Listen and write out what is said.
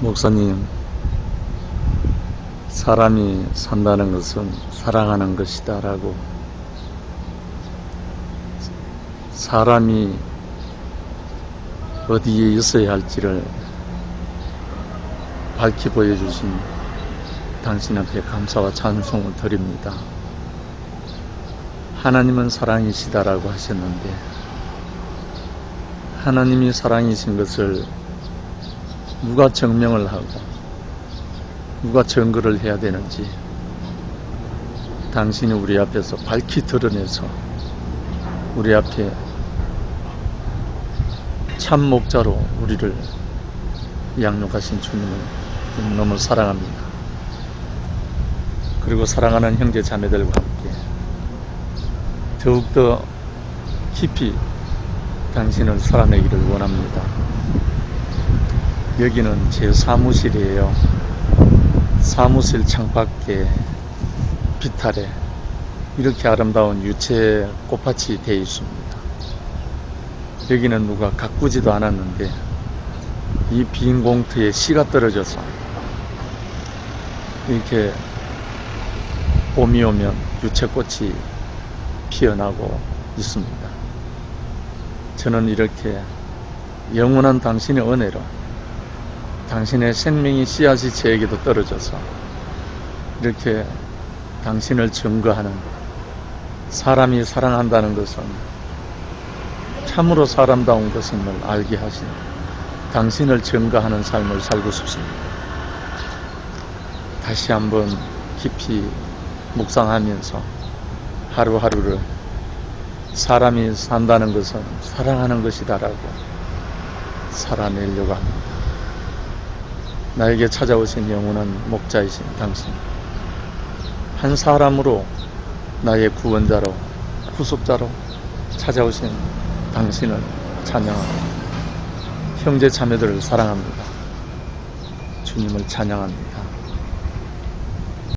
목사님, 사람이 산다는 것은 사랑하는 것이다 라고 사람이 어디에 있어야 할지를 밝히 보여주신 당신 앞에 감사와 찬송을 드립니다. 하나님은 사랑이시다라고 하셨는데 하나님이 사랑이신 것을 누가 증명을 하고 누가 증거를 해야 되는지 당신이 우리 앞에서 밝히 드러내서 우리 앞에 참 목자로 우리를 양육하신 주님을 너무 사랑합니다. 그리고 사랑하는 형제 자매들과 함께 더욱더 깊이 당신을 살아내기를 원합니다. 여기는 제 사무실이에요. 사무실 창밖에 비탈에 이렇게 아름다운 유채 꽃밭이 되어 있습니다. 여기는 누가 가꾸지도 않았는데 이 빈 공터에 씨가 떨어져서 이렇게 봄이 오면 유채꽃이 피어나고 있습니다. 저는 이렇게 영원한 당신의 은혜로 당신의 생명이 씨앗이 저에게도 떨어져서 이렇게 당신을 증거하는 사람이 사랑한다는 것은 참으로 사람다운 것임을 알게 하신 당신을 증거하는 삶을 살고 싶습니다. 다시 한번 깊이 묵상하면서 하루하루를 사람이 산다는 것은 사랑하는 것이다라고 살아내려고 합니다. 나에게 찾아오신 영원한 목자이신 당신. 한 사람으로 나의 구원자로, 구속자로 찾아오신 당신을 찬양합니다. 형제 자매들을 사랑합니다. 주님을 찬양합니다.